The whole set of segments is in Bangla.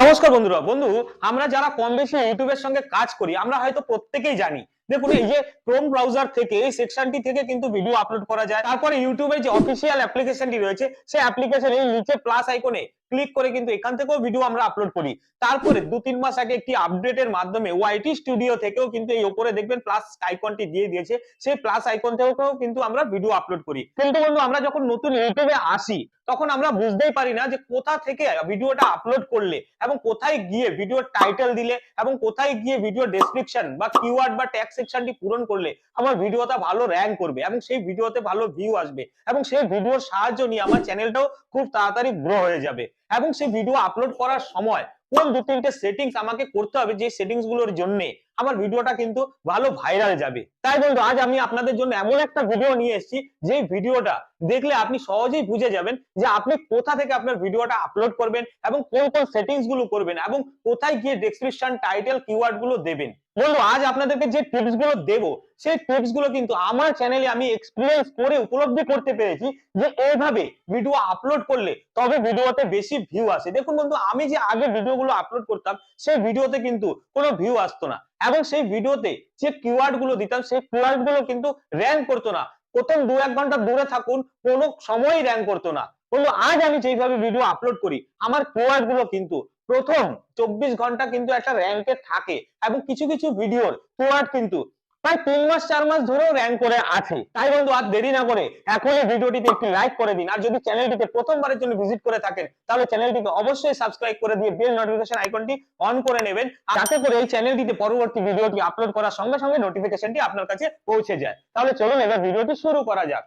নমস্কার বন্ধুরা। বন্ধু, আমরা যারা কম বেশি ইউটিউবের সঙ্গে কাজ করি, আমরা হয়তো প্রত্যেকেই জানি দেখুন, এই যে ক্রোম ব্রাউজার থেকে, এই সেকশনটি থেকে কিন্তু ভিডিও আপলোড করা যায়। তারপরে ইউটিউবের যে অফিসিয়াল অ্যাপ্লিকেশনটি রয়েছে, সেই অ্যাপ্লিকেশন এই নিচে প্লাস আইকনে ক্লিক করে কিন্তু এখান থেকেও ভিডিও আমরা আপলোড করি। তারপরে দু তিন মাস আগে একটি আপডেটের মাধ্যমে ওয়াইটি স্টুডিও থেকেও কিন্তু এই উপরে দেখবেন প্লাস আইকনটি দিয়ে দিয়েছে। সেই প্লাস আইকন থেকেও কিন্তু আমরা ভিডিও আপলোড করি। কিন্তু বন্ধু, আমরা যখন নতুন ইউটিউবে আসি, তখন আমরা বুঝতেই পারি না যে কোথা থেকে ভিডিওটা আপলোড করলে এবং কোথায় গিয়ে ভিডিওর টাইটেল দিলে এবং কোথায় গিয়ে ভিডিও ডেসক্রিপশন বা কিওয়ার্ড বা ট্যাগ সেকশনটি পূরণ করলে আমার ভিডিওটা ভালো র্যাঙ্ক করবে এবং সেই ভিডিওতে ভালো ভিউ আসবে এবং সেই ভিডিওর সাহায্য নিয়ে আমার চ্যানেলটাও খুব তাড়াতাড়ি গ্রো হয়ে যাবে এবং সেই ভিডিও আপলোড করার সময় কোন দু তিনটে সেটিংস আমাকে করতে হবে যে সেটিংসগুলোর জন্য আমার ভিডিওটা কিন্তু ভালো ভাইরাল যাবে। তাই বন্ধু, আজ আমি আপনাদের জন্য এমন একটা ভিডিও নিয়ে এসেছি যে ভিডিওটা দেখলে আপনি সহজেই বুঝে যাবেন যে আপনি কোথা থেকে আপনার ভিডিওটা আপলোড করবেন এবং কোন কোন সেটিংসগুলো করবেন এবং কোথায় গিয়ে ডেসক্রিপশন টাইটেল কিওয়ার্ডগুলো দেবেন। বন্ধু, আজ আপনাদেরকে যে টিপসগুলো দেবো, সেই টিপসগুলো কিন্তু আমার চ্যানেলে আমি এক্সপিরিয়েন্স করে উপলব্ধি করতে পেরেছি যে এইভাবে ভিডিও আপলোড করলে তবে ভিডিওতে বেশি ভিউ আসে। দেখুন বন্ধু, আমি যে আগে ভিডিওগুলো আপলোড করতাম, সেই ভিডিওতে কিন্তু কোনো ভিউ আসতো না। এবং সেই ভিডিওতে যে কিওয়ার্ডগুলো দিতাম, সেই কিওয়ার্ডগুলো কিন্তু র্যাঙ্ক করতো না। প্রথম দু এক ঘণ্টা দূরে থাকুন, কোনো সময়ই র্যাঙ্ক করতো না। বন্ধু, আজ আমি যেইভাবে ভিডিও আপলোড করি, আমার কিওয়ার্ডগুলো কিন্তু প্রথম চব্বিশ ঘণ্টা কিন্তু একটা র্যাঙ্কে থাকে এবং কিছু কিছু ভিডিওর কিওয়ার্ড কিন্তু প্রায় তিন মাস, চার মাস ধরেও র্যাঙ্ক করে আছে। তাই বন্ধু, আর দেরি না করে এখনই ভিডিওটিতে একটি লাইক করে দিন। আর যদি চ্যানেলটিতে প্রথমবারের জন্য ভিজিট করে থাকেন, তাহলে চ্যানেলটিকে অবশ্যই সাবস্ক্রাইব করে দিয়ে বেল নোটিফিকেশন আইকনটি অন করে নেবেন। যাতে করে এই চ্যানেলটিতে পরবর্তী ভিডিওটি আপলোড করার সঙ্গে সঙ্গে নোটিফিকেশনটি আপনার কাছে পৌঁছে যায়। তাহলে চলুন এবার ভিডিওটি শুরু করা যাক।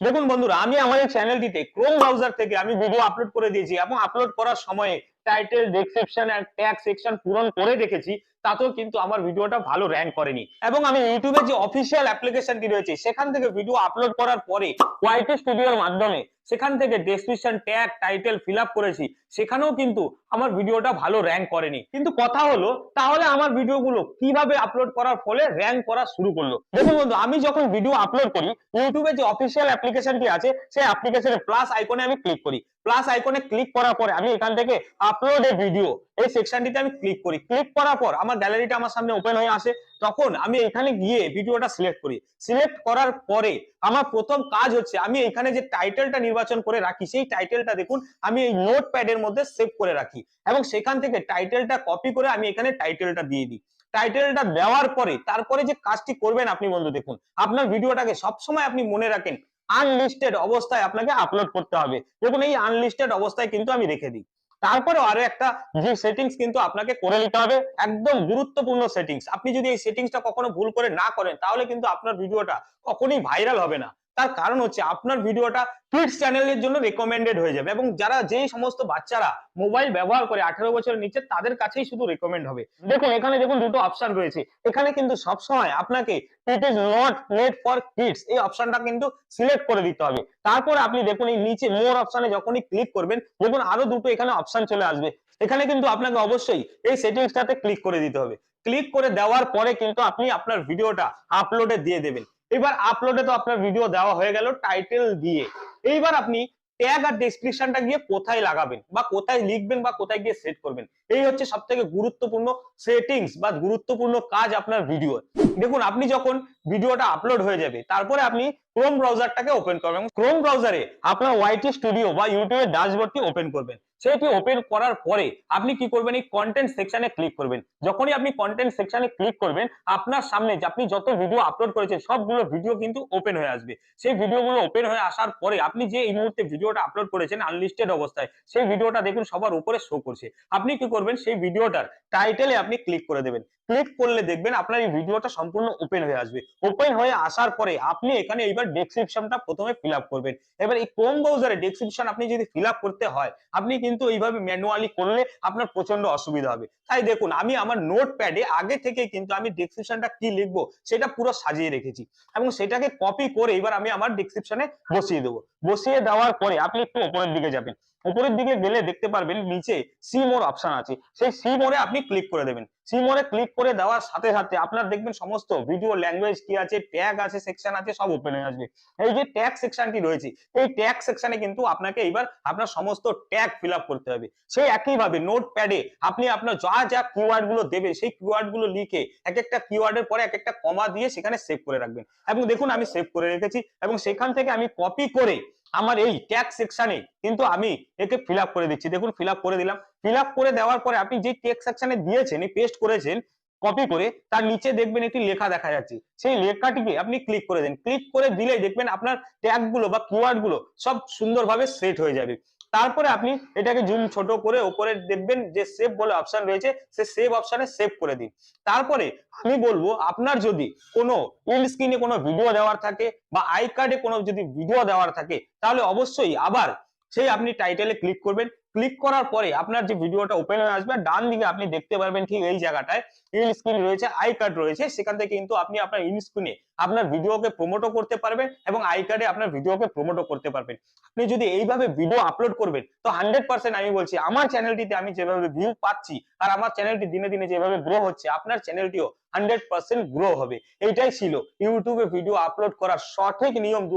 দেখুন বন্ধুরা, আমি এই চ্যানেলটিতে ক্রোম ব্রাউজার থেকে আমি ভিডিও আপলোড করে দিয়েছি এবং আপলোড করার সময়ে title description and tag section পূরণ করে রেখেছি তাতেও কিন্তু আমার ভিডিওটা ভালো র্যাঙ্ক করেনি। এবং আমি ইউটিউবে যে অফিসিয়াল অ্যাপ্লিকেশনটি রয়েছে, সেখান থেকে ভিডিও আপলোড করার পরে ওয়াইটি স্টুডিওর মাধ্যমে সেখান থেকে ডেসক্রিপশন ট্যাগ টাইটেল ফিল করেছি। সেখানেও কিন্তু আমার ভিডিওটা ভালো র্যাঙ্ক করেনি। কিন্তু কথা হলো, তাহলে আমার ভিডিওগুলো কীভাবে আপলোড করার ফলে র্যাঙ্ক করা শুরু করল? দেখুন বন্ধু, আমি যখন ভিডিও আপলোড করি, ইউটিউবে যে অফিসিয়াল অ্যাপ্লিকেশনটি আছে, সেই অ্যাপ্লিকেশনের প্লাস আইকনে আমি ক্লিক করি। প্লাস আইকনে ক্লিক করার পরে আমি এখান থেকে আপলোড এ ভিডিও এই সেকশনটিতে আমি ক্লিক করি। ক্লিক করার পর আমার গ্যালারিটা আমার সামনে ওপেন হয়ে আসে, তখন আমি এখানে গিয়ে ভিডিওটা সিলেক্ট করি। সিলেক্ট করার পরে আমার প্রথম কাজ হচ্ছে, আমি এখানে যে টাইটেলটা নির্বাচন করে রাখি, সেই টাইটেলটা দেখুন, আমি এই নোট প্যাডের মধ্যে সেভ করে রাখি। এবং সেখান থেকে টাইটেলটা কপি করে আমি এখানে টাইটেলটা দিয়ে দিই। টাইটেলটা দেওয়ার পরে, তারপরে যে কাজটি করবেন আপনি বন্ধু, দেখুন, আপনার ভিডিওটাকে সবসময় আপনি মনে রাখেন আনলিস্টেড অবস্থায় আপনাকে আপলোড করতে হবে। দেখুন, এই আনলিস্টেড অবস্থায় কিন্তু আমি রেখে দিই। তারপরে আরও একটা যে সেটিংস কিন্তু আপনাকে করে নিতে হবে। একদম গুরুত্বপূর্ণ সেটিংস আপনি যদি এই সেটিংসটা কখনো ভুল করে না করেন তাহলে কিন্তু আপনার ভিডিওটা কখনোই ভাইরাল হবে না। তার কারণ হচ্ছে আপনার ভিডিওটা কিডস চ্যানেলের জন্য রেকমেন্ডেড হয়ে যাবে এবং যারা যেই সমস্ত বাচ্চারা মোবাইল ব্যবহার করে আঠারো বছরের নিচে, তাদের কাছেই শুধু রেকমেন্ড হবে। দেখুন, এখানে দেখুন দুটো অপশন রয়েছে। এখানে কিন্তু সবসময় আপনাকে it is not made for kids এই অপশনটা কিন্তু সিলেক্ট করে দিতে হবে। তারপর আপনি দেখুন, এই নিচে মোর অপশনে যখনই ক্লিক করবেন, দেখুন আরও দুটো এখানে অপশন চলে আসবে। এখানে কিন্তু আপনাকে অবশ্যই এই সেটিংসটাতে ক্লিক করে দিতে হবে। ক্লিক করে দেওয়ার পরে কিন্তু আপনি আপনার ভিডিওটা আপলোডে দিয়ে দেবেন। এবার আপলোডে তো আপনার ভিডিও দেওয়া হয়ে গেল টাইটেল দিয়ে। এইবার আপনি ট্যাগ আর ডেসক্রিপশনটা গিয়ে কোথায় লাগাবেন বা কোথায় লিখবেন বা কোথায় গিয়ে সেট করবেন। এই হচ্ছে সব থেকে গুরুত্বপূর্ণ সেটিংস বা গুরুত্বপূর্ণ কাজ আপনার ভিডিও দেখুন, আপনি যখন ভিডিওটা আপলোড হয়ে যাবে, তারপরে আপনি ক্রোম ব্রাউজারটাকে ওপেন করবেন ক্রোম ব্রাউজারে আপনার ওয়াইটি স্টুডিও বা ইউটিউবের ড্যাশবোর্ডটি ওপেন করবেন। সেটি ওপেন করার পরে আপনি কি করবেন? এই কন্টেন্ট সেকশনে ক্লিক করবেন। যখনই আপনি কন্টেন্ট সেকশনে ক্লিক করবেন, আপনার সামনে যে আপনি যত ভিডিও আপলোড করেছেন, সবগুলো ভিডিও কিন্তু ওপেন হয়ে আসবে। সেই ভিডিওগুলো ওপেন হয়ে আসার পরে আপনি যে এই মুহূর্তে ভিডিওটা আপলোড করেছেন আনলিস্টেড অবস্থায়, সেই ভিডিওটা দেখুন, সবার উপরে শো করছে। আপনি কি করবেন? সেই ভিডিওটার টাইটেলে আপনি ক্লিক করে দেবেন। ক্লিক করলে দেখবেন আপনার এই ভিডিওটা সম্পূর্ণ ওপেন হয়ে আসবে। ওপেন হয়ে আসার পরে আপনি এখানে এইবার ডেসক্রিপশনটা প্রথমে ফিল করবেন। এবার এই ক্রোম ব্রাউজারে ডেসক্রিপশন আপনি যদি ফিল করতে হয়, আপনি কিন্তু এইভাবে ম্যানুয়ালি করলে আপনার প্রচণ্ড অসুবিধা হবে। তাই দেখুন, আমি আমার নোট প্যাডে আগে থেকে কিন্তু আমি ডিসক্রিপশনটা কি লিখব, সেটা পুরো সাজিয়ে রেখেছি। এবং সেটাকে কপি করে এবার আমি আমার ডিসক্রিপশনে বসিয়ে দেবো। বসিয়ে দেওয়ার পরে আপনি একটু উপরের দিকে যাবেন। উপরের দিকে গেলে দেখতে পারবেন, নিচে সি মোর অপশন আছে। সেই সি মোরে আপনি ক্লিক করে দেবেন। সিমোরে ক্লিক করে দেওয়ার সাথে সাথে আপনার দেখবেন সমস্ত ভিডিও ল্যাঙ্গুয়েজ কি আছে ট্যাগ আছে সেকশন আছে, সব ওপেন হয়ে আসবে। এই যে ট্যাগ সেকশনটি রয়েছে, এই ট্যাগ সেকশনে কিন্তু আপনাকে এবার আপনার সমস্ত ট্যাগ ফিল করতে হবে। সেই একইভাবে নোট প্যাডে আপনি আপনার যা যা কিওয়ার্ডগুলো দেবেন, সেই কিওয়ার্ডগুলো লিখে এক একটা কিওয়ার্ডের পরে এক একটা কমা দিয়ে সেখানে সেভ করে রাখবেন। এবং দেখুন আমি সেভ করে রেখেছি এবং সেখান থেকে আমি কপি করে আমার এই ট্যাক্স সেকশনে কিন্তু আমি একে ফিল করে দিচ্ছি। দেখুন ফিল করে দিলাম। ফিল করে দেওয়ার পরে আপনি যে ট্যাক্স সেকশনে দিয়েছেন পেস্ট করেছেন কপি করে, তার নিচে দেখবেন একটি লেখা দেখা যাচ্ছে। সেই লেখাটিকে আপনি ক্লিক করে দেন। ক্লিক করে দিলে দেখবেন আপনার ট্যাগগুলো বা কিওয়ার্ডগুলো সব সুন্দরভাবে সেট হয়ে যাবে। তারপরে আপনি এটাকে জুম ছোট করে উপরে দেখবেন যে সেভ বলে অপশন রয়েছে, সে সেভ অপশনে সেভ করে দিন। তারপরে আমি বলব, আপনার যদি কোনো ইল স্ক্রিনে কোনো ভিডিও দেওয়ার থাকে বা আই কার্ডে কোনো যদি ভিডিও দেওয়ার থাকে, তাহলে অবশ্যই আবার সেই আপনি টাইটেলে ক্লিক করবেন। ক্লিক করার পরে আপনার যে ভিডিওটা ওপেন হয়ে আসবে, ডান দিকে আপনি দেখতে পারবেন ঠিক এই জায়গাটায় ইল স্ক্রিন রয়েছে আই কার্ড রয়েছে, সেখান থেকে কিন্তু আপনি আপনার ইন স্ক্রিনে আপনার ভিডিওকে প্রমোটও করতে পারবেন এবং আই কার্ডে আপনার ভিডিওকে প্রমোটও করতে পারবেন। আপনি যদি এইভাবে ভিডিও আপলোড করবেন, তো হান্ড্রেড পার্সেন্ট আমি বলছি, আমার চ্যানেলটিতে আমি যেভাবে ভিউ পাচ্ছি আর আমার চ্যানেলটি দিনে দিনে যেভাবে গ্রো হচ্ছে, আপনার চ্যানেলটিও হান্ড্রেড পার্সেন্ট গ্রো হবে। এইটাই ছিল ইউটিউবে ভিডিও আপলোড করার সঠিক নিয়ম দু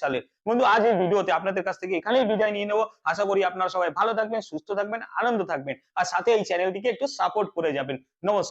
সালের। বন্ধু, আজ এই ভিডিওতে আপনাদের কাছ থেকে এখানেই বিদায় নিয়ে নেব। আশা করি আপনারা সবাই ভালো থাকবেন, সুস্থ থাকবেন, আনন্দ থাকবেন। আর সাথে এই চ্যানেলটিকে একটু সাপোর্ট করে যাবেন। নমস্কার।